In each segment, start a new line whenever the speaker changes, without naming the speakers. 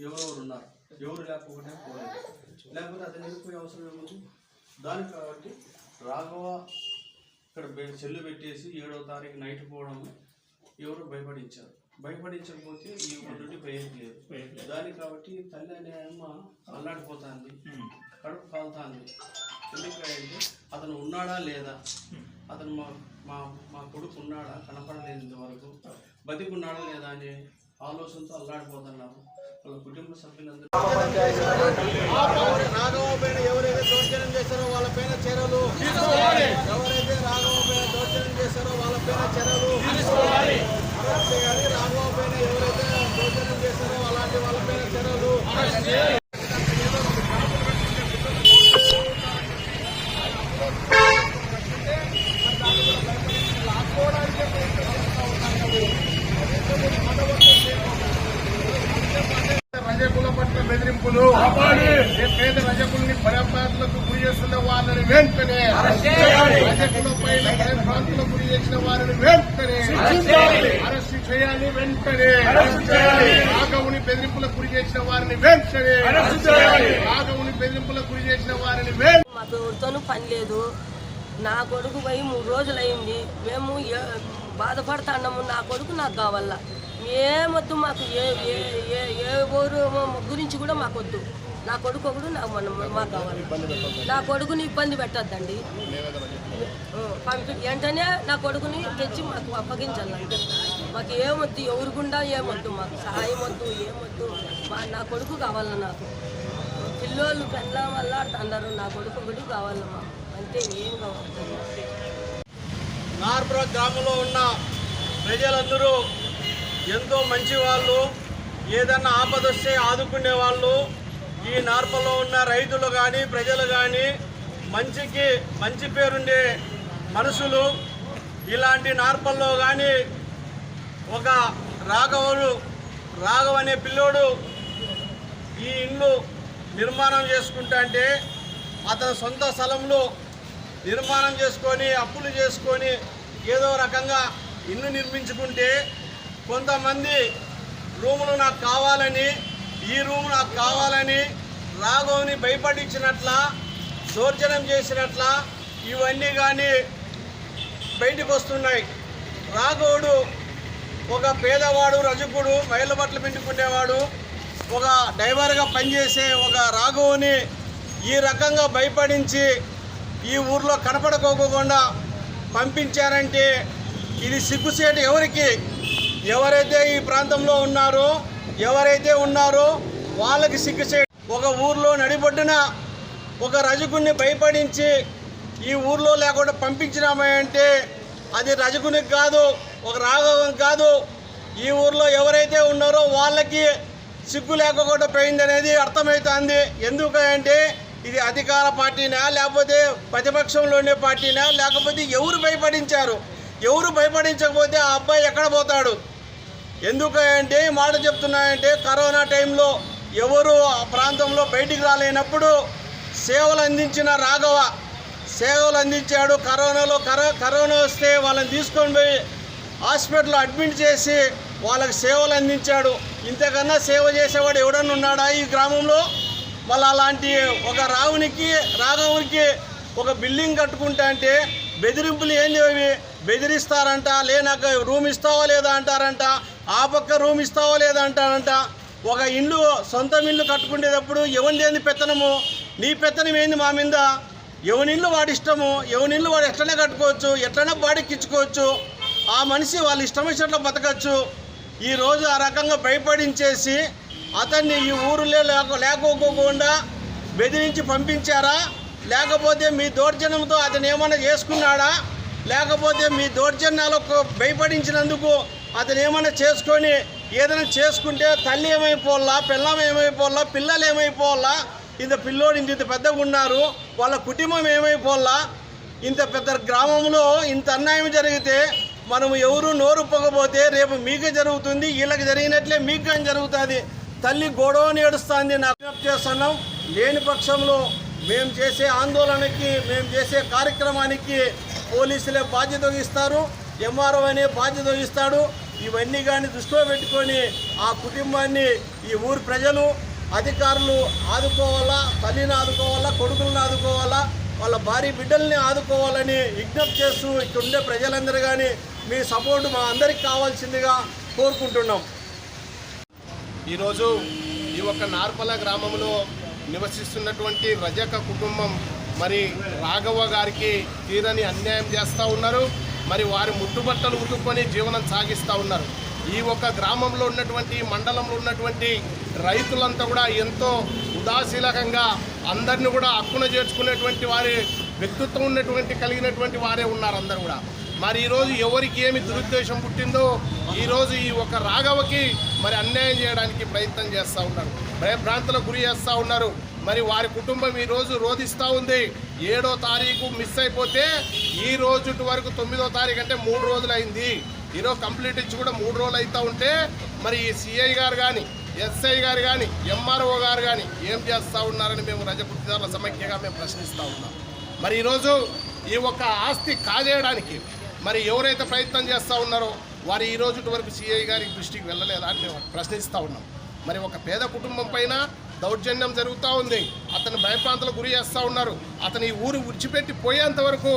ఎవరెవరు ఉన్నారు ఎవరు లేకపోతే పోలేదు. లేకపోతే అతను వెళ్ళిపోయే అవసరం ఏముంది దానికి కాబట్టి రాఘవ ఇక్కడ సెల్లు పెట్టేసి ఏడవ తారీఖు నైట్ పోవడం ఎవరు భయపడించారు? భయపడించకపోతే ఈ ఊరి నుండి పోయేయట్లేదు దానికి కాబట్టి తల్లి అనే అమ్మ అల్లాడిపోతుంది. కడుపు కాలుతుంది. ఎందుకంటే అతను ఉన్నాడా లేదా? అతను మా మా మా కొడుకు ఉన్నాడా? కనపడలేదు ఇంతవరకు. బతికున్నాడా లేదా అనే ఆలోచనతో అల్లాడిపోతున్నాము. వాళ్ళ కుటుంబ సభ్యులందరూ
రాఘవ ఎవరైతే దౌర్జన్యం చేశారో వాళ్ళ పైన చర్యలు ఎవరైతే రాఘవ పైన దౌర్జన్యం చేశారో వాళ్ళ పైన చర్యలు అరెస్ట్ చేయాలి రాఘవ పైన ఎవరైతే దౌర్జన్యం చేశారో అలాంటి వాళ్ళ పైన చర్యలు రజకుల పట్ల బెదిరింపులు పేద రజకుల్ని భయపాట్లకు గురి చేస్తున్న వాళ్ళని వెంటనే రజకుల పైన భయభ్రాంతులకు గురి చేసిన వారిని వెంటనే అరెస్ట్ చేయాలి. వెంటనే. రాఘవుని బెదిరింపులకు గురి చేసిన వారిని వెంటనే. రాఘవుని బెదిరింపులకు గురి చేసిన వారిని వెంటనే.
మాకు ఎవరితోనూ పని లేదు. నా కొడుకు పోయి మూడు రోజులు అయింది మేము బాధపడుతున్నాము నా కొడుకు నాకు కావాలా? ఏమొద్దు మాకు? ఏ ఏ ఏ ఊరు గురించి కూడా మాకు వద్దు. నా కొడుకు ఒకడు నాకు మన మాకు కావాలి. నా కొడుకుని ఇబ్బంది పెట్టద్దండి. పంపి వెంటనే నా కొడుకుని తెచ్చి మాకు అప్పగించాలంటే మాకు ఏమొద్దు? ఎవరు గుండా ఏమొద్దు? మాకు సహాయం వద్దు ఏమొద్దు? మా నా కొడుకు కావాలి నాకు? పిల్లోళ్ళు పెళ్ళ వల్ల అన్నారు నా కొడుకు ఒకటి మాకు? అంతే ఏం కావాలి?
నార్పుర గ్రామంలో ఉన్న ప్రజలందరూ ఎంతో మంచి వాళ్ళు ఏదన్నా ఆపద వస్తే ఆదుకునే వాళ్ళు ఈ నార్పలో ఉన్న రైతులు కానీ ప్రజలు కానీ మంచికి మంచి పేరుండే మనుషులు ఇలాంటి నార్పల్లో కానీ ఒక రాఘవుడు రాఘవ్ అనే పిల్లోడు ఈ ఇల్లు నిర్మాణం చేసుకుంటా అంటే అతని సొంత స్థలంలో నిర్మాణం చేసుకొని అప్పులు చేసుకొని ఏదో రకంగా ఇల్లు నిర్మించుకుంటే కొంతమంది రూములు నాకు కావాలని ఈ రూమ్ నాకు కావాలని రాఘవ్ని భయపడించినట్ల దౌర్జన్యం చేసినట్ల ఇవన్నీ కానీ బయటకు వస్తున్నాయి. రాఘవుడు ఒక పేదవాడు రజకుడు మైళ్ళ బట్టలు పిండుకునేవాడు ఒక డ్రైవర్గా పనిచేసే ఒక రాఘవుని ఈ రకంగా భయపడించి ఈ ఊర్లో కనపడకోకుండా పంపించారంటే ఇది సిగ్గుసేటు ఎవరికి? ఎవరైతే ఈ ప్రాంతంలో ఉన్నారో ఎవరైతే ఉన్నారో వాళ్ళకి సిగ్గుసేటు ఒక ఊర్లో నడిబొడ్డున ఒక రజకుణ్ణి భయపడించి ఈ ఊర్లో లేకుండా పంపించినామంటే అది రజకునికి కాదు ఒక రాఘవం కాదు. ఈ ఊర్లో ఎవరైతే ఉన్నారో వాళ్ళకి సిగ్గు లేకుండా పోయిందనేది అర్థమవుతుంది ఎందుకంటే ఇది అధికార పార్టీనా లేకపోతే ప్రతిపక్షంలో ఉండే పార్టీనా లేకపోతే ఎవరు భయపడించారు? ఎవరు భయపడించకపోతే ఆ అబ్బాయి ఎక్కడ పోతాడు? ఎందుకంటే ఈ మాట చెప్తున్నాయంటే కరోనా టైంలో ఎవరు ఆ ప్రాంతంలో బయటికి రాలేనప్పుడు సేవలు అందించిన రాఘవ సేవలు అందించాడు. కరోనాలో కరో కరోనా వస్తే వాళ్ళని తీసుకొని పోయి హాస్పిటల్లో అడ్మిట్ చేసి వాళ్ళకి సేవలు అందించాడు. ఇంతకన్నా సేవ చేసేవాడు ఎవడన్నా ఉన్నాడా ఈ గ్రామంలో? మళ్ళీ అలాంటి ఒక రావునికి రాఘవునికి ఒక బిల్డింగ్ కట్టుకుంటా అంటే బెదిరింపులు ఏంది అవి బెదిరిస్తారంట లేనక రూమ్ ఇస్తావా లేదా అంటారంట ఆ పక్క రూమ్ ఇస్తావా లేదా అంటారంట. ఒక ఇల్లు సొంతం ఇల్లు కట్టుకునేటప్పుడు ఎవరి లేని పెత్తనము? నీ పెత్తనం ఏంది మా మీద? ఎవనిల్లు వాడి ఇష్టము? ఎవనిల్లు వాడు ఎట్లనే కట్టుకోవచ్చు? ఎట్లనే బాడెక్కించుకోవచ్చు ఆ మనిషి వాళ్ళ ఇష్టం వచ్చినట్లు బతకచ్చు. ఈరోజు ఆ రకంగా భయపడించేసి అతన్ని ఈ ఊరిలో లేక లేకోకుండా బెదిరించి పంపించారా? లేకపోతే మీ దౌర్జన్యంతో అతను ఏమైనా చేసుకున్నాడా? లేకపోతే మీ దౌర్జన్యాలకు భయపడించినందుకు అతను ఏమైనా చేసుకొని ఏదైనా చేసుకుంటే తల్లి ఏమైపోవాలా పిల్లం ఏమైపోవాలా పిల్లలు ఏమైపోవాలా? ఇంత పిల్లోడు ఇంత ఇంత పెద్దగా ఉన్నారు వాళ్ళ కుటుంబం ఏమైపోవాలా? ఇంత పెద్ద గ్రామంలో ఇంత అన్యాయం జరిగితే మనం ఎవరు నోరుపొకపోతే రేపు మీకే జరుగుతుంది వీళ్ళకి జరిగినట్లే మీకు కానీ జరుగుతుంది? తల్లి గొడవని ఏడుస్తుంది నాకు చేస్తున్నాం లేని పక్షంలో మేము చేసే ఆందోళనకి మేము చేసే కార్యక్రమానికి పోలీసులే బాధ్యత వహిస్తారు ఎంఆర్ఓ అనే బాధ్యత వహిస్తాడు. ఇవన్నీ కానీ దృష్టిలో పెట్టుకొని ఆ కుటుంబాన్ని ఈ ఊరు ప్రజలు అధికారులు ఆదుకోవాలా తల్లిని ఆదుకోవాలా కొడుకులను ఆదుకోవాలా వాళ్ళ భార్య బిడ్డల్ని ఆదుకోవాలని విజ్ఞప్తి చేస్తూ ఇక్కడ ఉండే ప్రజలందరూ కానీ మీ సపోర్టు మా అందరికి కావాల్సిందిగా కోరుకుంటున్నాం.
ఈరోజు ఈ యొక్క నార్పల గ్రామంలో నివసిస్తున్నటువంటి రజక కుటుంబం మరి రాఘవ గారికి తీరని అన్యాయం చేస్తూ ఉన్నారు. మరి వారి ముట్టుబట్టలు ఉతుక్కొని జీవనం సాగిస్తూ ఉన్నారు. ఈ ఒక్క గ్రామంలో ఉన్నటువంటి మండలంలో ఉన్నటువంటి రైతులంతా కూడా ఎంతో ఉదాసీలకంగా అందరిని కూడా హక్కున చేర్చుకునేటువంటి వారి వ్యక్తిత్వం ఉన్నటువంటి కలిగినటువంటి వారే ఉన్నారు అందరు కూడా. మరి ఈరోజు ఎవరికి ఏమి దురుద్దేశం పుట్టిందో ఈరోజు ఈ ఒక రాఘవకి మరి అన్యాయం చేయడానికి ప్రయత్నం చేస్తూ ఉన్నారు. భయభ్రాంతులకు గురి చేస్తూ ఉన్నారు. మరి వారి కుటుంబం ఈరోజు రోధిస్తూ ఉంది. ఏడో తారీఖు మిస్ అయిపోతే ఈ రోజు వరకు తొమ్మిదో తారీఖు అంటే మూడు రోజులు అయింది ఈరోజు కంప్లీట్ ఇచ్చి కూడా మూడు రోజులు అవుతూ ఉంటే మరి ఈ సిఐ గారు కానీ ఎస్ఐ గారు కానీ ఎంఆర్ఓ గారు కానీ ఏం చేస్తూ ఉన్నారని మేము రజపుత్రిదారుల సమైక్యగా మేము ప్రశ్నిస్తూ ఉన్నాం. మరి ఈరోజు ఈ ఒక్క ఆస్తి కాజేయడానికి మరి ఎవరైతే ప్రయత్నం చేస్తూ ఉన్నారో వారు ఈ రోజు వరకు సిఐ గారి దృష్టికి వెళ్ళలేదా అని మేము ప్రశ్నిస్తూ ఉన్నాం. మరి ఒక పేద కుటుంబం పైన దౌర్జన్యం జరుగుతూ ఉంది. అతను భయప్రాంతాలకు గురి చేస్తూ ఉన్నారు. అతని ఈ ఊరు విడిచిపెట్టి పోయేంత వరకు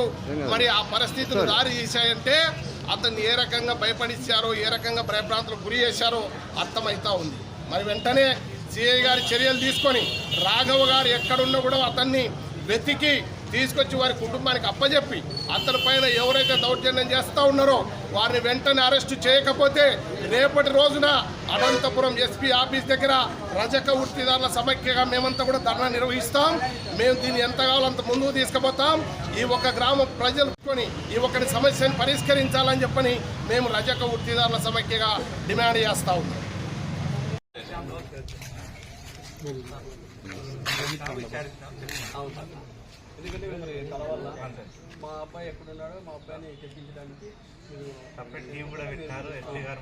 మరి ఆ పరిస్థితులు దారి తీశాయంటే అతన్ని ఏ రకంగా భయపడిచ్చారో ఏ రకంగా భయప్రాంతాలకు గురి చేశారో అర్థమవుతా ఉంది. మరి వెంటనే సిఐ గారి చర్యలు తీసుకొని రాఘవ గారు ఎక్కడున్నా కూడా అతన్ని వెతికి తీసుకొచ్చి వారి కుటుంబానికి అప్పజెప్పి అతని పైన ఎవరైతే దౌర్జన్యం చేస్తూ ఉన్నారో వారిని వెంటనే అరెస్టు చేయకపోతే రేపటి రోజున అనంతపురం ఎస్పీ ఆఫీస్ దగ్గర రజక వృత్తిదారుల సమైక్యగా మేమంతా కూడా ధర్నా నిర్వహిస్తాం. మేము దీన్ని ఎంత కావాలో అంత ముందుకు తీసుకుపోతాం. ఈ ఒక గ్రామ ప్రజలుకొని ఈ ఒకటి సమస్యను పరిష్కరించాలని చెప్పని మేము రజక వృత్తిదారుల సమైక్యగా డిమాండ్ చేస్తా ఉన్నాం.
ఎందుకంటే మరి కలవాలా మా అబ్బాయి ఎక్కడున్నాడో మా అబ్బాయిని తెప్పించడానికి మీరు
సపరేట్ టీం కూడా పెట్టారు ఎస్పీ గారు